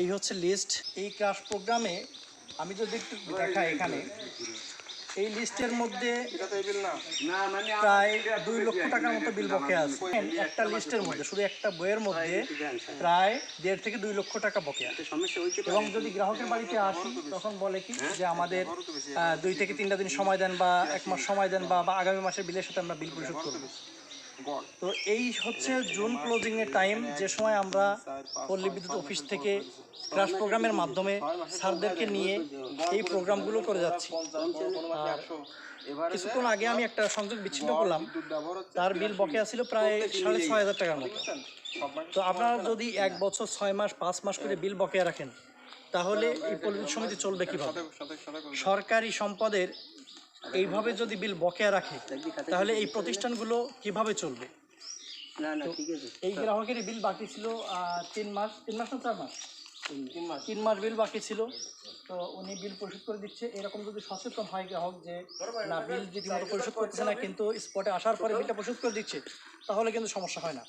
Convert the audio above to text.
এই হচ্ছে লিস্ট এই ক্রাশ প্রোগ্রামে আমি যদি একটু দেখাই এখানে এই লিস্টের মধ্যে প্রায় দুই লক্ষ টাকার মতো বিল বকেয়া আছে। একটা লিস্টের মধ্যে শুধু একটা বইয়ের মধ্যে প্রায় দেড় থেকে দুই লক্ষ টাকা বকেয়া। এবং যদি গ্রাহকের বাড়িতে আসি তখন বলে কি যে আমাদের দুই থেকে তিনটা দিন সময় দেন বা এক মাস সময় দেন বা বা আগামী মাসের বিলের সাথে আমরা বিল পরিশোধ করব। তো এই হচ্ছে জুন ক্লোজিং এর টাইম যে সময় আমরা পল্লী বিদ্যুৎ অফিস থেকে ক্লাস প্রোগ্রামের মাধ্যমে স্যারদেরকে নিয়ে এই প্রোগ্রামগুলো করে যাচ্ছি। কিছুক্ষণ আগে আমি একটা সংযোগ বিচ্ছিন্ন করলাম। তার বিল বকেয়া ছিল প্রায় সাড়ে ছয় হাজার টাকার মতো। তো আপনারা যদি এক বছর ছয় মাস, পাঁচ মাস করে বিল বকেয়া রাখেন, তাহলে এই পল্লী সমিতি চলবে কীভাবে? সরকারি সম্পদের এইভাবে যদি বিল বকেয়া রাখে তাহলে এই প্রতিষ্ঠানগুলো কীভাবে চলবে? এই গ্রাহকের বিল বাকি ছিল তিন মাস তিন মাস না চার মাস? তিন মাস। তিন মাস। বিল বাকি ছিল তো উনি বিল পরিশোধ করে দিচ্ছে। এরকম যদি সচেতন হয় গ্রাহক যে না বিল রীতিমতো পরিশোধ করতেছে না কিন্তু স্পটে আসার পরে বিলটা পরিশোধ করে দিচ্ছে তাহলে কিন্তু সমস্যা হয় না।